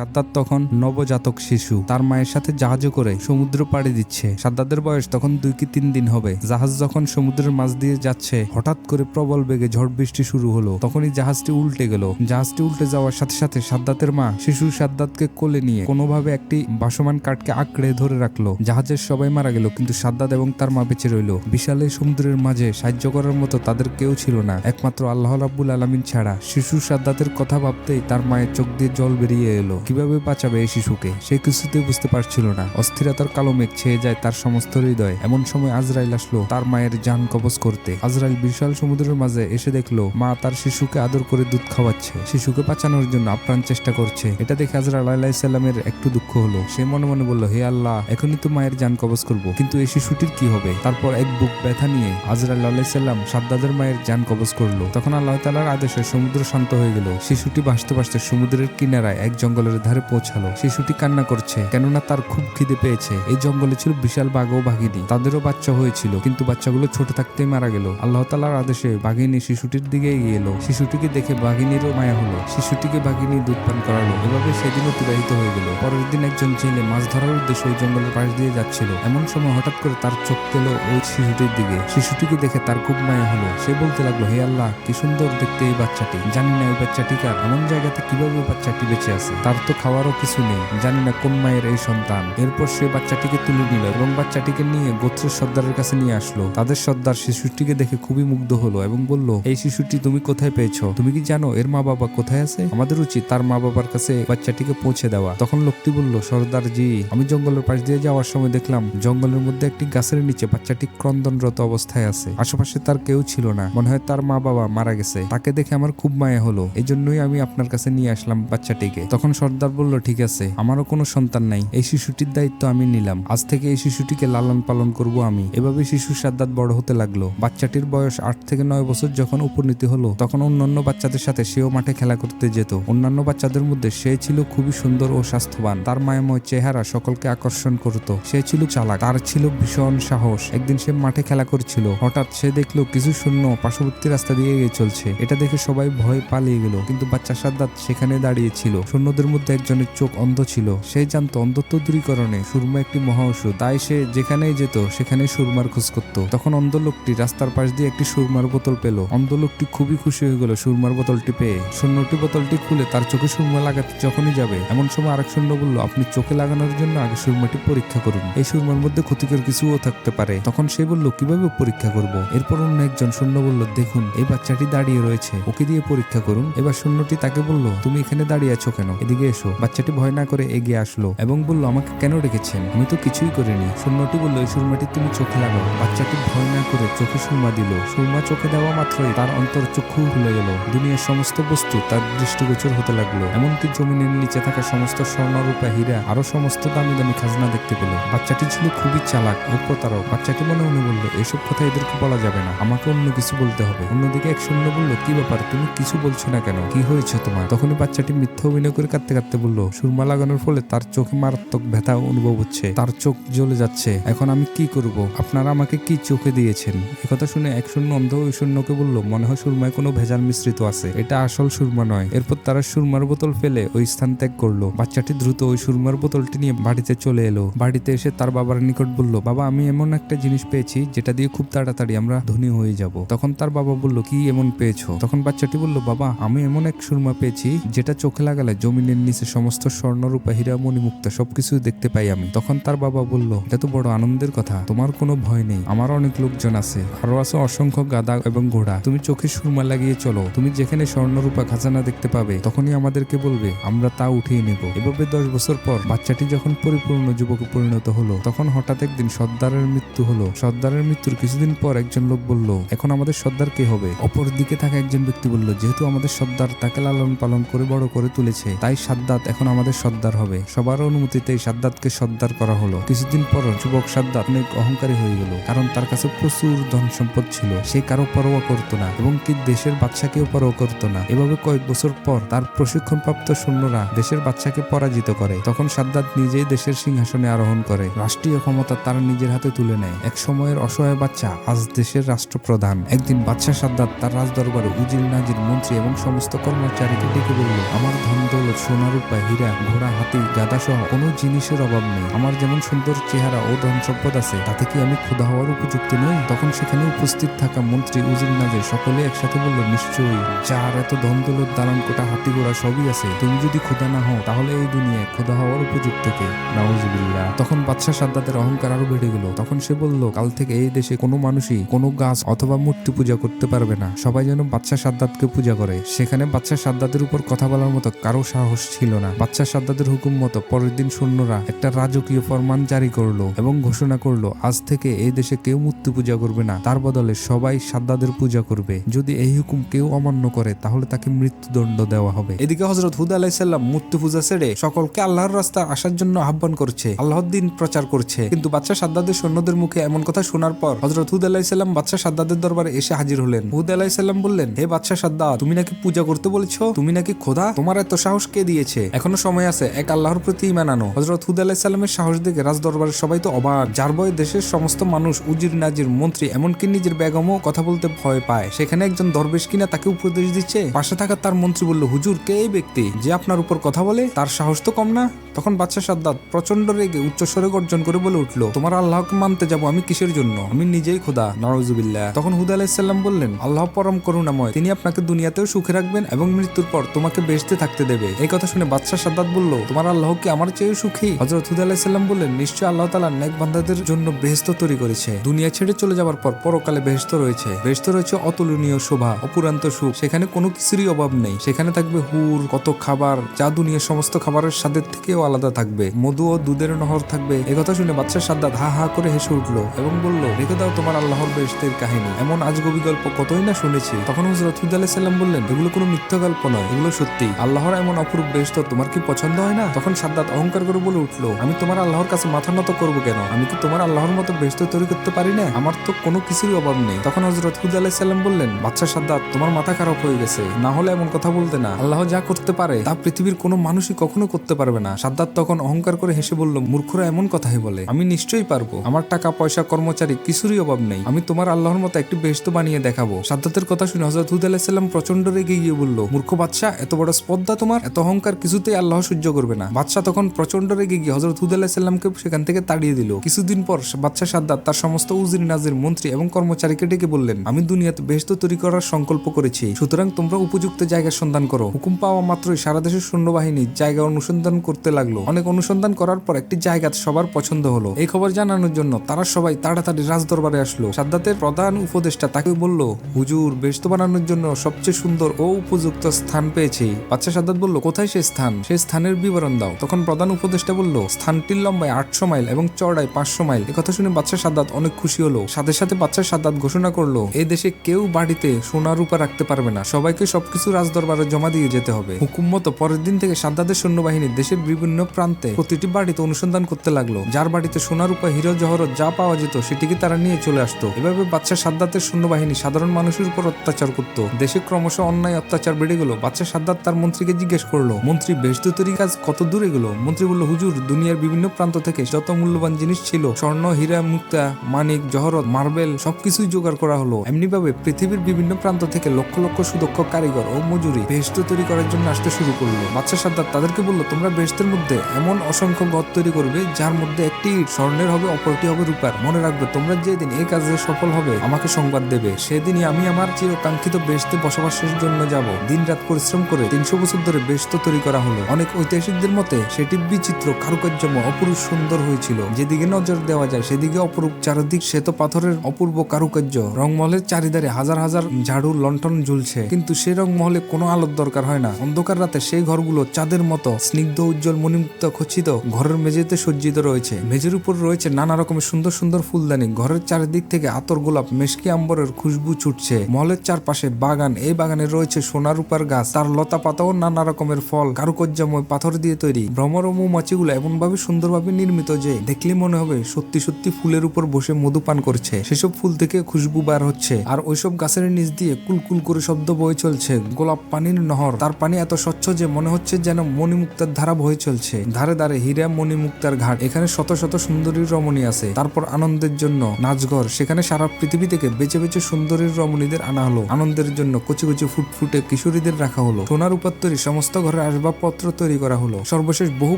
সাদ্দাত তখন নবজাতক শিশু। তার মায়ের সাথে জাহাজে করে সমুদ্র পাড়ি দিচ্ছে। সাদ্দাতের বয়স তখন দুই কি তিন দিন হবে। জাহাজ যখন সমুদ্রের মাঝ দিয়ে যাচ্ছে, হঠাৎ করে প্রবল বেগে ঝড় বৃষ্টি শুরু হলো। তখনই জাহাজটি উল্টে গেল। জাহাজটি উল্টে যাওয়ার সাথে সাথে সাদ্দাতের মা শিশু সাদ্দাতকে কোলে নিয়ে কোনোভাবে একটি বাসমান কাঠকে আঁকড়ে ধরে রাখল। জাহাজের সবাই মারা গেল, কিন্তু সাদ্দাত এবং তার মা বেঁচে রইল। বিশাল সমুদ্রের মাঝে সাহায্য করার মতো তাদের কেউ ছিল না। একমাত্র আল্লাহ রাব্বুল আলামিন ছাড়া। শিশু সাদ্দাতের কথা ভাবতেই তার মায়ের চোখ দিয়ে জল বেরিয়ে এলো। কীভাবে বাঁচাবে এই শিশুকে? সে কিছুতেই বুঝতে পারছিল না। অস্থিরতার কালো মেঘ ছেয়ে যায় তার সমস্ত হৃদয়। এমন সময় আজরাইল আসলো তার মায়ের জান কবজ করতে। আজরাইল বিশাল সমুদ্রের মাঝে এসে দেখল, মা তার শিশুকে আদর করে দুধ খাওয়াচ্ছে। শিশুকে বাঁচানোর জন্য আপ্রাণ চেষ্টা করছে। এটা দেখে আজরাইল আলাইসাল্লামের একটু দুঃখ হলো। সে মনে মনে বলল, হে আল্লাহ, এখনই তো মায়ের জান কবজ করব। কিন্তু এই শিশুটির কি হবে? তারপর এক বুক ব্যথা নিয়ে আজরাইল আলাইসাল্লাম সাদ্দাদের মায়ের জান কবজ করল। তখন আল্লাহ তালার আদেশে সমুদ্র শান্ত হয়ে গেল। শিশুটি ভাসতে ভাসতে সমুদ্রের কিনারায় এক জঙ্গলের ধারে পৌঁছালো। শিশুটি কান্না করছে, কেননা তার খুব খিদে পেয়েছে। এই জঙ্গলে ছিল বিশাল বাঘ ও বাঘিনী। তাদেরও বাচ্চা হয়েছিল, কিন্তু বাচ্চাগুলো ছোট থাকতেই মারা গেল। আল্লাহ তালার আদেশে বাঘিনী শিশুটির দিকে এগিয়ে এলো। শিশুটিকে দেখে বাঘিনীরও মায়া হলো। শিশুটিকে বাঘিনী দুধ পান করালো। এভাবে সেদিন অতিবাহিত হয়ে গেল। পরের দিন একজন ছেলে মাছ ধরার উদ্দেশ্যে ওই জঙ্গলের পাশ দিয়ে যাচ্ছিল। এমন সময় হঠাৎ করে তার চোখ পেল ওই শিশুটির দিকে। শিশুটিকে দেখে তার খুব মায়া হলো। সে বলতে লাগল, হে আল্লাহ, কি সুন্দর দেখতে এই বাচ্চাটি। জানি না এই বাচ্চাটি কার। এমন জায়গাতে কীভাবে বাচ্চাটি বেঁচে আছে? তার তো খাওয়ারও কিছু নেই। জানি না কোন মায়ের এই সন্তান। এরপর সে বাচ্চাটিকে তুলে নিল এবং বাচ্চাটিকে নিয়ে গোত্রের সর্দারের কাছে নিয়ে আসলো। তাদের সর্দার শিশুটিকে দেখে খুবই মুগ্ধ হলো এবং বলল, এই শিশুটি তুমি কোথায় পেয়েছ? তুমি কি জানো এর মা বাবা কোথায় আছে? আমাদের উচিত তার মা বাবার কাছে বাচ্চাটিকে পৌঁছে দেওয়া। তখন লোকটি বলল, সর্দার জি, আমি জঙ্গলের পাশ দিয়ে যাওয়ার সময় দেখলাম জঙ্গলের মধ্যে একটি গাছের নিচে বাচ্চাটি ক্রন্দনরত অবস্থায় আছে। আশেপাশে তার কেউ ছিল না। মনে হয় তার মা বাবা মারা গেছে। তাকে দেখে আমার খুব মায়া হলো। এই জন্যই আমি আপনার কাছে নিয়ে আসলাম বাচ্চাটিকে। তখন সর্দার বলল, ঠিক আছে, আমারও কোনো সন্তান নাই। এই শিশুটির দায়িত্ব আমি নিলাম। আজ থেকে এই শিশুটিকে লালন পালন করব আমি। এভাবে শিশু সাদ্দাত বড় হতে লাগল। বাচ্চাটির বয়স আট থেকে নয় বছর যখন উপনীতি হলো, তখন অন্যান্য বাচ্চাদের সাথে সেও মাঠে খেলা করতে যেত। অন্যান্য বাচ্চাদের মধ্যে সে ছিল খুবই সুন্দর ও স্বাস্থ্যবান। তার মায়াময় চেহারা সকলকে আকর্ষণ করত। সে ছিল চালাক, তার ছিল ভীষণ সাহস। একদিন সে মাঠে খেলা করছিল। হঠাৎ সে দেখল, কিছু শূন্য পার্শ্ববর্তী রাস্তা দিয়ে এগিয়ে চলছে। এটা দেখে সবাই ভয় পালিয়ে গেল। কিন্তু বাচ্চা সাদ্দাত সেখানে দাঁড়িয়ে ছিল। সৈন্যদের মধ্যে একজনের চোখ অন্ধ ছিল। সে জানতো অন্ধত্ব দূরীকরণে সুরমা একটি মহা ওষুধ। তাই সে যেখানেই যেত সেখানে সুরমার খোঁজ করত। তখন অন্ধ লোকটি রাস্তার পাশ দিয়ে একটি সুরমার বোতল পেল। অন্ধ লোকটি খুবই খুশি হয়ে গেল সুরমার বোতলটি পেয়ে। শূন্যটি বোতলটি খুলে তার চোখে সুরমা লাগাতে যখনই যাবে, এমন সময় আরেক শূন্য বলল, আপনি চোখে লাগানোর জন্য আগে সুরমাটি পরীক্ষা করুন। এই সুরমার মধ্যে ক্ষতিকর কিছুও থাকতে পারে। তখন সে বলল, কীভাবে পরীক্ষা করব? এরপর অন্য একজন শূন্য বলল, দেখুন, এই বাচ্চাটি দাঁড়িয়ে রয়েছে। ওকে দিয়ে পরীক্ষা করুন। এবার শূন্যটি তাকে বলল, তুমি এখানে দাঁড়িয়ে আছো কেন? এদিকে এসো। বাচ্চাটি ভয় না করে এগিয়ে আসলো এবং বলল, আমাকে কেন রেখেছেন আমি তো কিছুই করিনি। শূন্যটি বলল, এই সুরমাটি তুমি চোখে লাগাও। বাচ্চাটি ভয় না করে চোখে সুরমা দিল। সুরমা চোখে দেওয়া মাত্রই তার অন্তর চক্ষু খুলে গেল। দুনিয়ার সমস্ত বস্তু তার দৃষ্টিগোচর হতে লাগল। এমনকি জমিনের নিচে থাকা সমস্ত স্বর্ণ, রূপা, হীরা আরও সমস্ত দামি দামি খাজনা দেখতে পেল। বাচ্চাটি ছিল খুবই চালাক ও প্রতারক। বাচ্চাটি মনে মনে বলল, এসব কথা এদেরকে বলা যাবে না। আমাকে অন্য কিছু বলতে হবে। অন্যদিকে এক শূন্য বলল, কি ব্যাপার? তুমি কিছু বলছো না কেন? কি হয়েছে তোমার? তখনই বাচ্চাটি মিথ্যা অভিনয় করে কাঁদতে কাঁদতে বলল, সুরমা লাগানোর ফলে তার চোখে মারাত্মক ব্যথা অনুভব হচ্ছে। তার চোখ জ্বলে যাচ্ছে। এখন আমি কি করব? আপনারা আমাকে কি চোখে দিয়েছেন? একথা শুনে এক শূন্য অন্ধ ওই শূন্যকে বলল, মনে হয় সুরমায় কোনো ভেজাল মিশ্রিত আছে। এটা আসল সুরমা নয়। এরপর তারা সুরমার বোতল ফেলে ওই স্থান ত্যাগ করল। বাচ্চাটি দ্রুত ওই সুরমার বোতলটি নিয়ে বাড়িতে চলে এলো। বাড়িতে এসে তার বাবার নিকট বলল, বাবা, আমি এমন একটা জিনিস পেয়েছি যেটা দিয়ে খুব তাড়াতাড়ি আমরা ধনী হয়ে যাব। তখন তার বাবা বলল, কি এমন পেয়েছ? তখন বাচ্চাটি বলল, বাবা, আমি এমন এক সুরমা পেয়েছি যেটা চোখে লাগালে জমিনের নিচে সমস্ত স্বর্ণ, রূপা, হীরা মণিমুক্তা সবকিছু দেখতে পাই আমি। তখন তার বাবা বলল এটা তো বড় আনন্দের কথা, তোমার কোনো ভয় নেই। আমার অনেক লোকজন আছে। আরও আছে অসংখ্য গাদা এবং ঘোড়া। তুমি চোখে সুরমা লাগিয়ে চলো। তুমি যেখানে স্বর্ণরূপা খাজানা দেখতে পাবে, তখনই আমাদেরকে বলবে, আমরা তা উঠিয়ে নেব। এভাবে দশ বছর পর বাচ্চাটি যখন পরিপূর্ণ যুবকে পরিণত হলো, তখন হঠাৎ একদিন সর্দারের মৃত্যু হলো। সর্দারের মৃত্যুর কিছুদিন পর একজন লোক বলল, এখন আমাদের সর্দার কে হবে? অপর দিকে থাকা একজন ব্যক্তি বলল, যেহেতু আমাদের সর্দার তাকে লালন পালন করে বড় করে তুলেছে, তাই সাদ্দাত এখন আমাদের সর্দার হবে। সবার অনুমতিতে সাদ্দাতকে সর্দার করা হলো। কিছুদিন পর যুবক সাদ্দাত অনেক অহংকারী হয়ে গেল, কারণ তার কাছে প্রচুর ধন সম্পদ ছিল। সে কারও পরোয়া করতো না, এবং কি দেশের বাচ্চাকেও পরোয়া করতো না। এভাবে কয়েক বছর পর তার প্রশিক্ষণপ্রাপ্ত সৈন্যরা দেশের বাচ্চাকে পরাজিত করে। তখন সাদ্দাত নিজেই দেশের সিংহাসনে আরোহণ করে। রাষ্ট্রীয় ক্ষমতা তার নিজের হাতে তুলে নেয়। এক সময়ের অসহায় বাচ্চা, আজ দেশের রাষ্ট্রপ্রধান। একদিন বাদশাহ সাদ্দাত তার রাজদরবারে উজির নাজির মন্ত্রী এবং সমস্ত কর্মচারীকে ডেকে বলল, আমার ধন দৌলত সোনা রূপা হীরা, ঘোড়া, হাতি গাদা সহ কোনো জিনিসের অভাব নেই। আমার যেমন সুন্দর চেহারা ও ধন সম্পদ আছে, তাতে কি আমি ক্ষুধা হওয়ার উপযুক্ত নই? তখন সেখানে উপস্থিত থাকা মন্ত্রী উজির নাজে সকলে একসাথে বলল, নিশ্চয়ই। যার এত ধন দৌলত, দালান কোটা হাতি ঘোড়া সবই আছে, তুমি যদি ক্ষুধা না হও, তাহলে এই দুনিয়ায় ক্ষুধা হওয়ার উপযুক্ত কে? নাউজুবিল্লাহ। তখন বাদশাহ সাদ্দাতের অহংকার আরও বেড়ে গেল। তখন সে বলল, কাল থেকে এই দেশে কোনো মানুষই কোনো গাছ অথবা মূর্তি পূজা করতে পারবে না। সবাই যেন বাচ্চা সাদ্দাতকে পূজা করে। সেখানে বাচ্চা সাদ্দাতের উপর কথা বলার মতো কারও সাহস ছিল না। বাচ্চা সাদ্দাতের হুকুম মতো পরের দিন সৈন্যরা একটা রাজকীয় ফরমান জারি করল এবং ঘোষণা করল, আজ থেকে এই দেশে কেউ মূর্তি পূজা করবে না। তার বদলে সবাই সাদ্দাদের পূজা করবে। যদি এই হুকুম কেউ অমান্য করে, তাহলে তাকে মৃত্যুদণ্ড দেওয়া হবে। এদিকে হজরত হুদ আলাইসাল্লাম মূর্তি পূজা ছেড়ে সকলকে আল্লাহর রাস্তা আসার জন্য আহ্বান করছে আল্লাহর দিন প্রচার করছে। কিন্তু বাচ্চা সাদ্দাদের সৈন্যদের মুখে এমন কথা শোনার পর হজরত হুদ আলাইসাল্লাম বাচ্চা সাদ্দাদের দরবারে এসে হাজির হলেন। হুদ আলাইসাল্লাম বললেন, হে বাচ্চা সাদ্দাদ তুমি নাকি পূজা করতে বলেছ? তুমি নাকি খোদা? তোমার এত সাহস কে দিয়েছে। এখনও সময় আছে, এক আল্লাহর প্রতি ইমান আনো। হজরত হুদ আলাইসাল্লামের সাহস দেখে রাজ দরবারের সবাই তো অবাক। যার বয়ে দেশের সমস্ত মানুষ উজির, নাজির, মন্ত্রী, এমনকি নিজের বেগমও কথা বলতে ভয় পায়। সেখানে একজন দরবেশ কিনা তাকে উপদেশ দিচ্ছে, পাশে থাকা তার মন্ত্রী বলল, হুজুর, কে এই ব্যক্তি যে আপনার উপর কথা বলে? তার সাহস তো কম না? তখন বাচ্চা সাদ্দাত প্রচণ্ড রেগে উচ্চস্বরে গর্জন করে বলে উঠল, তোমার আল্লাহকে মানতে যাব আমি কিসের জন্য? আমি নিজেই খোদা নরজুবিল্লাহ তখন হুদা আলাইসাল্লাম বললেন, আল্লাহ পরম করুণাময়, তিনি আপনাকে দুনিয়াতেও সুখে রাখবেন এবং মৃত্যুর পর তোমাকে বেসতে থাকতে দেবে। এই কথা শুনে বাদশাহ সাদ্দাত বলল, তোমার আল্লাহ কি আমার চেয়ে সুখী? হজরত হুদা আলাইসাল্লাম বললেন নিশ্চয় আল্লাহ তালা নেক বান্ধাদের জন্য বেহেস্ত তৈরি করেছে। দুনিয়া ছেড়ে চলে যাওয়ার পর পরকালে বেহেস্ত রয়েছে। বেহেস্ত রয়েছে অতুলনীয় শোভা, অপুরান্ত সুখ। সেখানে কোনো কিছুরই অভাব নেই। সেখানে থাকবে হুর, কত খাবার, যা দুনিয়ার সমস্ত খাবারের স্বাদের থেকেও আলাদা থাকবে। মধু ও দুধের নহর থাকবে। এ কথা শুনে বাচ্চা সাদ্দাত হা হা করে হেসে উঠল এবং বলল, রেখে দাও তোমার আল্লাহর বেহেস্তের কাহিনী। এমন আজগবি গল্প কতই না শুনেছি। তখন হজরত হুদ আলাইসাল্লাম বললেন, এগুলো কোনো মিথ্যা গল্প নয়, এগুলো সত্যি। আল্লাহর এমন অপরূপ বেহেস্ত তোমার কি পছন্দ হয় না? তখন সাদ্দাত অহংকার করে বলে উঠল, আমি তোমার আল্লাহর কাছে মাথা নত করব কেন? আমি কি তোমার আল্লাহর মতো বেহেস্ত তৈরি করতে পারি না? আমার তো কোনো কিছুরই অভাব নেই। তখন হজরত হুদ আলাইসাল্লাম বললেন বাচ্চা সাদ্দাত, তোমার মাথা খারাপ হয়ে গেছে। না হলে এমন কথা বলতে না। আল্লাহ যা করতে পারে, তা পৃথিবীর কোনো মানুষই কখনো করতে পারবে না। সাদ্দাত তখন অহংকার করে হেসে বলল, মূর্খরা এমন কথাই বলে। আমি নিশ্চয়ই পারব। আমার টাকা, পয়সা, কর্মচারী কিছুরই অভাব নেই। আমি তোমার আল্লাহর মতো একটি বেহেস্ত বানিয়ে দেখাবো। সাদ্দাতের কথা শুনে হজরত হুদ আলাইসাল্লাম প্রচণ্ড রেগে গিয়ে বলল, মূর্খ বাচ্চা এত বড় স্পর্ধা তোমার? এত অহংকার কিছুতেই আল্লাহ সহ্য করবে না। বাদশাহ তখন প্রচণ্ড রেগে গিয়ে হজরত হুদ আলাইসাল্লামকে সেখান থেকে তাড়িয়ে দিল। কিছুদিন পর বাদশাহ সাদ্দাত তার সমস্ত উজির, নাজির, মন্ত্রী এবং কর্মচারীকে ডেকে বললেন, আমি দুনিয়াতে বেহেস্ত তৈরি করার সংকল্প করেছি। সুতরাং তোমরা উপযুক্ত জায়গার সন্ধান করো। হুকুম পাওয়া মাত্রই সারা দেশের সৈন্যবাহিনী জায়গা অনুসন্ধান করতে লাগল। অনেক অনুসন্ধান করার পর একটি জায়গা সবার পছন্দ হলো। এই খবর জানানোর জন্য তারা সবাই তাড়াতাড়ি রাজদরবারে আসলো। সাদ্দাতের প্রধান উপদেষ্টা তাকে বলল, হুজুর বেস্ত বানানোর জন্য সবচেয়ে সুন্দর ও উপযুক্ত স্থান পেয়েছি। বাচ্চা সাদ্দাত বলল, কোথায় স্থান সেই স্থানের বিবরণ দাও। তখন প্রধান উপদেষ্টা বলল, স্থানটির লম্বায় আটশো মাইল এবং চড়ায় পাঁচশো মাইল। কথা শুনে বাচ্চা সাদ্দাত অনেক খুশি হলো। সাথে সাথে বাচ্চা সাদ্দাত ঘোষণা করল এই দেশে কেউ বাড়িতে সোনা, রূপা রাখতে পারবে না। সবাইকে সবকিছু রাজদরবারে জমা দিয়ে যেতে হবে। হুকুম মতো পরের দিন থেকে সাদ্দাতের সৈন্যবাহিনী দেশের বিভিন্ন প্রান্তে প্রতিটি বাড়িতে অনুসন্ধান করতে লাগল। যার বাড়িতে সোনা, রূপা, হিরো, জহরত যা পাওয়া যেত, সেটিকে তারা নিয়ে চলে আসতো। এভাবে বাচ্চা সাদ্দাতের সৈন্যবাহিনী সাধারণ মানুষের উপর অত্যাচার করত। দেশে ক্রমশ অন্যায়, অত্যাচার বেড়ে গেল। বাচ্চা সাদ্দাত তার মন্ত্রীকে জিজ্ঞেস করল মন্ত্রী বেশদুতরি কাজ কত দূরে গেল মন্ত্রী বলল, হুজুর, দুনিয়ার বিভিন্ন প্রান্ত থেকে যত মূল্যবান জিনিস ছিল, স্বর্ণ, হীরা, মুক্তা, মানিক, জহরত, মার্বেল, সবকিছুই জোগাড় করা হলো। এমনি ভাবে পৃথিবীর বিভিন্ন প্রান্ত থেকে লক্ষ লক্ষ সুদক্ষ কারিগর ও মজুরি বেহেস্ত তৈরি করার জন্য আসতে শুরু করল। বাচ্চা সাদ্দাত তাদেরকে বলল, তোমরা বেহেস্তের মধ্যে এমন অসংখ্য গদ তৈরি করবে, যার মধ্যে একটি স্বর্ণের হবে, অপরটি হবে রূপার। মনে রাখবে, তোমরা যেদিন এই কাজে সফল হবে, আমাকে সংবাদ দেবে। সেদিনই আমি আমার চিরকাঙ্ক্ষিত বেহেস্তে বসবাসের জন্য যাব। দিন রাত পরিশ্রম করে তিনশো বছর ধরে বেহেস্ত তৈরি করা হলো। অনেক ঐতিহাসিকদের মতে, সেটি বিচিত্র কারুকার্যময় অপরূপ সুন্দর হয়েছিল। যেদিকে নজর দেওয়া যায়, সেদিকে অপরূপ চারদিক। শ্বেত পাথরের অপূর্ব কারুকার্য। রংমহলের চারিধারে হাজার হাজার ঝাড়ু লন্ঠন ঝুলছে। কিন্তু সেই রংমহলে কোনো আলোর দরকার হয় না। অন্ধকার রাতে সেই ঘরগুলো চাঁদের মতো স্নিগ্ধ, উজ্জ্বল, মণিমুক্ত, খচিত ঘরের মেঝেতে সজ্জিত রয়েছে। মেঝের উপর রয়েছে নানা রকমের সুন্দর সুন্দর ফুলদানি। ঘরের চারিদিক থেকে আতর গোলাপ, মেশকি আম্বরের খুশবু ছুটছে। মহলের চারপাশে বাগান। এই বাগানে রয়েছে সোনা, রূপার গাছ। তার লতা পাতাও নানা রকমের ফল। কারুকার্যময় পাথর দিয়ে তৈরি। ভ্রমর ও মৌমাছিগুলো এমন ভাবে সুন্দরভাবে নির্মিত যে, দেখলে মনে হবে সত্যি সত্যি ফুলের উপর বসে মধু পান করছে। সেসব ফুল থেকে খুশবু বার হচ্ছে। আর ওইসব গাছের নিচ দিয়ে কুলকুল করে শব্দ বয়ে চলছে। গোলাপ পানির নহর। তার পানি এত স্বচ্ছ যে মনে হচ্ছে যেন মণিমুক্তার ধারা বয়ে চলছে। ধারে ধারে হীরা মণিমুক্তার ঘাট। এখানে শত শত সুন্দরীর রমণী আছে। তারপর আনন্দের জন্য নাচঘর। সেখানে সারা পৃথিবী থেকে বেছে বেছে সুন্দরীর রমণীদের আনা হলো। আনন্দের জন্য কচি কচি ফুটফুটে কিশোরীদের রাখা হলো। সোনার উপাত্তরি সমস্ত ঘরের আসবাবপত্র তৈরি করা হলো। সর্বশেষ বহু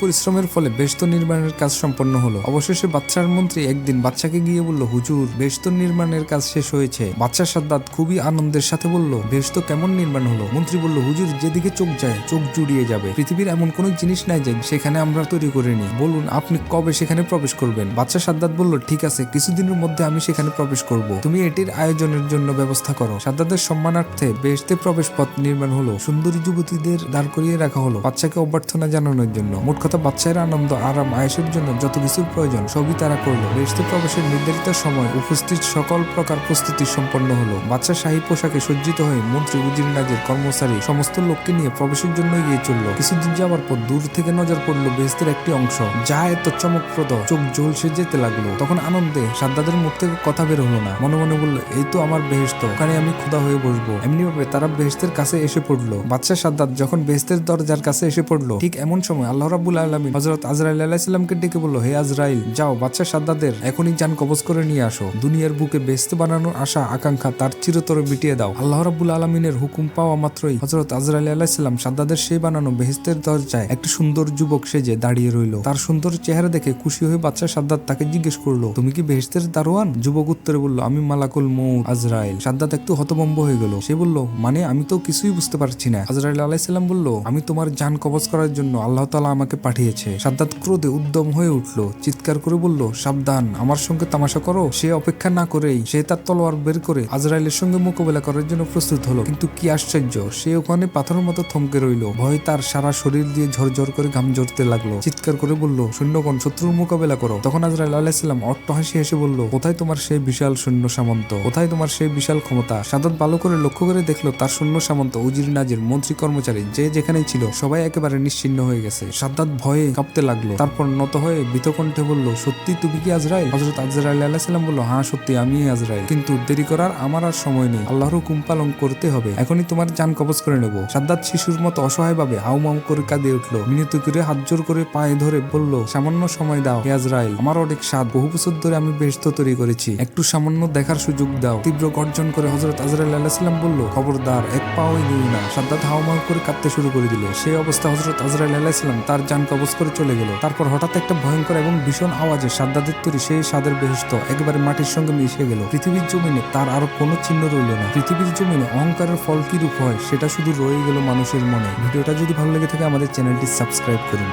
পরিশ্রমের ফলে বেস্ত নির্মাণের কাজ সম্পন্ন হলো। অবশেষে বাচ্চার মন্ত্রী একদিন বাচ্চাকে গিয়ে বলল, হুজুর বেস্ত নির্মাণের কাজ শেষ হয়েছে। বাচ্চা সাদ্দাত খুবই আনন্দের সাথে বলল বেস্ত কেমন নির্মাণ হলো? মন্ত্রী বলল, হুজুর, যেদিকে চোখ যায়, চোখ জুড়িয়ে যাবে। পৃথিবীর এমন কোনো জিনিস নাই যে সেখানে আমরা তৈরি করিনি বলুন, আপনি কবে সেখানে প্রবেশ করবেন? বাচ্চা সাদ্দাত বলল, ঠিক আছে, কিছুদিনের মধ্যে আমি সেখানে প্রবেশ করব। তুমি এটির আয়োজনের জন্য ব্যবস্থা করো। সাদ্দাতের সম্মানার্থে বেহেশতে প্রবেশ পথ নির্মাণ হলো। সুন্দরী যুবতীদের দাঁড় করিয়ে রাখা হলো। বাচ্চাকে অভ্যর্থনা জানানোর জন্য। মোট কথা, বাচ্চার আনন্দ, আরাম, আয়েসের জন্য যত কিছুর প্রয়োজন সবই তারা করল। বেহেশতে প্রবেশের নির্ধারিত সময় উপস্থিত সকল প্রকার প্রস্তুতি সম্পন্ন হলো। বাচ্চা শাহী পোশাকে সজ্জিত হয়ে মন্ত্রী উজির নাজের কর্মচারী সমস্ত লোককে নিয়ে প্রবেশের জন্য এগিয়ে চলল। কিছুদিন যাওয়ার পর দূর থেকে নজর পড়ল বেহেস্তের একটি অংশ। যা এত চমকপ্রদ, চোখ ঝলসে যেতে লাগল। তখন আনন্দে সাদ্দাদের মুখ থেকে কথা বের হলো না। মনে মনে বলল, এই তো আমার বেহেস্ত ওখানে আমি ক্ষুধা হয়ে বসবো। এমনি ভাবে তারা বেহেস্তের কাছে এসে পড়ল। বাচ্চা সাদ্দাত যখন বেহেস্তের দরজার কাছে এসে পড়ল। ঠিক এমন সময় আল্লাহ রাবুল আলমী হজরত আজরাইল আলাইসাল্লামকে ডেকে বলল, হে আজরাইল, যাও বাচ্চা সাদ্দাদের এখনই যান কবজ করে নিয়ে আসো। দুনিয়ার বুকে বেহেস্ত বানানোর আশা, আকাঙ্ক্ষা তার চিরতরে মিটিয়ে দাও। আল্লাহ রাবুল আলমিনের হুকুম পাওয়া মাত্রই হজরত আজরাইল আলাইসাল্লাম সাদ্দাদের সেই বানানো বেহেস্তের দরজায় একটি সুন্দর যুবক সেজে দাঁড়িয়ে রইল। তার সুন্দর চেহারা দেখে খুশি হয়ে বাচ্চা সাদ্দাত তাকে জিজ্ঞেস করল, তুমি কি বেহেস্তের দারোয়ান? যুবক উত্তরে বলল, আমি মালাকুল মৌ আজরাইল। সাদ্দাত একটু হতভম্ব হয়ে গেল। সে বলল মানে আমি তো কিছুই বুঝতে পারছি না। আজরাইল আলাইসাল্লাম বলল, আমি তোমার জান কবজ করার জন্য আল্লাহ তালা আমাকে পাঠিয়েছে। সাদ্দাত ক্রোধে উদ্যম হয়ে উঠল। চিৎকার করে বলল, সাবধান, আমার সঙ্গে তামাশা করো। সে অপেক্ষা না করেই সে তার তলোয়ার বের করে আজরাইলের সঙ্গে মোকাবেলা করার জন্য প্রস্তুত হলো। কিন্তু কি আশ্চর্য, সে ওখানে পাথরের মতো থমকে রইল। ভয় তার সারা শরীর দিয়ে ঝরঝর করে ঘাম ঝরতে লাগল। চিৎকার করে বলল, সৈন্যগণ, শত্রুর মোকাবেলা করো। তখন আজরাইল আলাইসাল্লাম অট্ট হাসি হেসে বলল, কোথায় তোমার সেই বিশাল সৈন্য সামন্ত? কোথায় তোমার সেই বিশাল ক্ষমতা? সাদাত ভালো করে লক্ষ্য করে দেখল তার সৈন্য সামন্ত উজির নাজির মন্ত্রী কর্মচারী যে যেখানেই ছিল। সবাই একেবারে নিশ্চিন্ন হয়ে গেছে। সাদ্দাত ভয়ে কাঁপতে লাগল। তারপর নত হয়ে বিতকণ্ঠে বলল, সত্যি তুমি কি আজরাইল? হজরত আজরাইল আলাইসাল্লাম বলল হ্যাঁ সত্যি আমি আজরাইল। কিন্তু দেরি করার আমার আর সময় নেই। আল্লাহর হুকুম পালন করতে হবে। এখনই তোমার যান কবজ করে নেব। সাদ্দাত শিশুর মতো অসহায় ভাবে হাউমাউ করে কাঁদে উঠল। মিনত করে হাত জোর করে পায়ে ধরে বলল, সামান্য সময় দাও হে আজরাইল। আমার অনেক স্বাদ। বহু বছর ধরে আমি বেহস্ত তৈরি করেছি। একটু সামান্য দেখার সুযোগ দাও। তীব্র গর্জন করে হজরত আজরাইল আলাইসাল্লাম বলল, খবরদার, এক পাও দিই না। সাদ্দাত হাউমাউ করে কাঁদতে শুরু করে দিল। সেই অবস্থা হজরত আজরাইল আলাইসালাম তার যান কবজ করে চলে গেল। তারপর হঠাৎ একটা ভয়ঙ্কর এবং ভীষণ আওয়াজে সাদ্দাদের তৈরি সেই সাদের বেহস্ত একবারে মাটির সঙ্গে মিশে গেল। পৃথিবীর জমিনে তার আর কোনো চিহ্ন রইল না। পৃথিবীর জমিনে অহংকারের ফল কি রূপ হয়, সেটা শুধু রয়ে গেল মানুষের মনে। ভিডিওটা যদি ভালো লেগে থাকে, আমাদের চ্যানেলটি সাবস্ক্রাইব করুন।